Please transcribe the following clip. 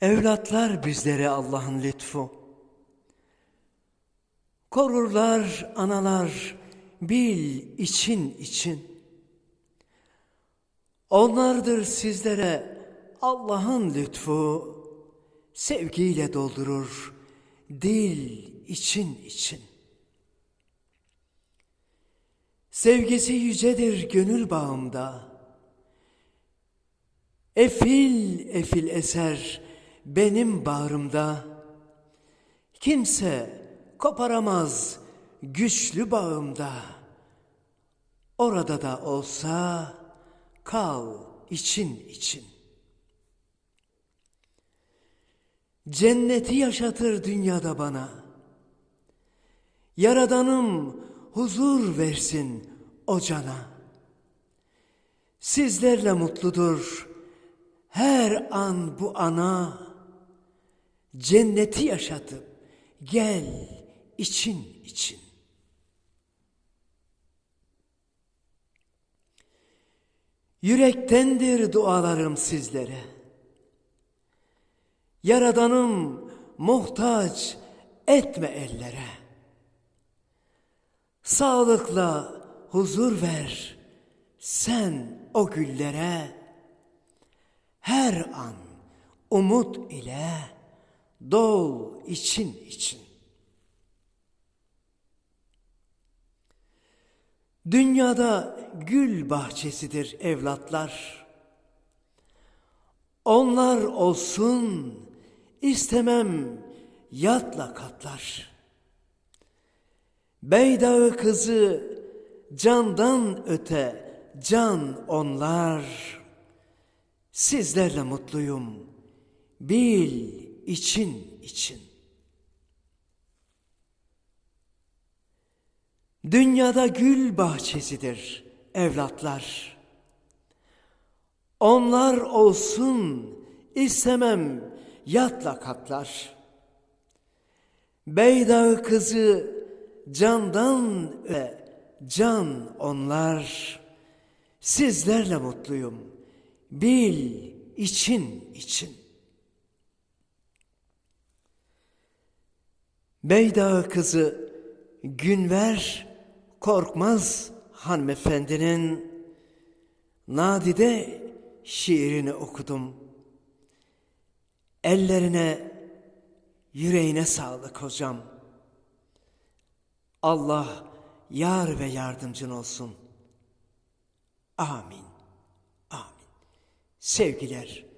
Evlatlar bizlere Allah'ın lütfu. Korurlar analar bil için için. Onlardır sizlere Allah'ın lütfu. Sevgiyle doldurur dil için için. Sevgisi yücedir gönül bağımda. Efil efil eser benim bağrımda. Kimse koparamaz güçlü bağımda. Orada da olsa kal için için. Cenneti yaşatır dünyada bana. Yaradanım huzur versin o cana. Sizlerle mutludur her an bu ana. Cenneti yaşatıp gel için için. Yürektendir dualarım sizlere. Yaradanım muhtaç etme ellere. Sağlıkla huzur ver sen o güllere. Her an umut ile dol için için. Dünyada gül bahçesidir evlatlar. Onlar olsun istemem yatla katlar. Beydağı kızı candan öte can onlar. Sizlerle mutluyum bil için için. Dünyada gül bahçesidir evlatlar. Onlar olsun istemem yatla katlar. Beydağı kızı candan ve can onlar. Sizlerle mutluyum. Bil için için. Beydağı kızı Günver Korkmaz hanımefendinin nadide şiirini okudum. Ellerine, yüreğine sağlık hocam. Allah yar ve yardımcın olsun. Amin. Amin. Sevgiler.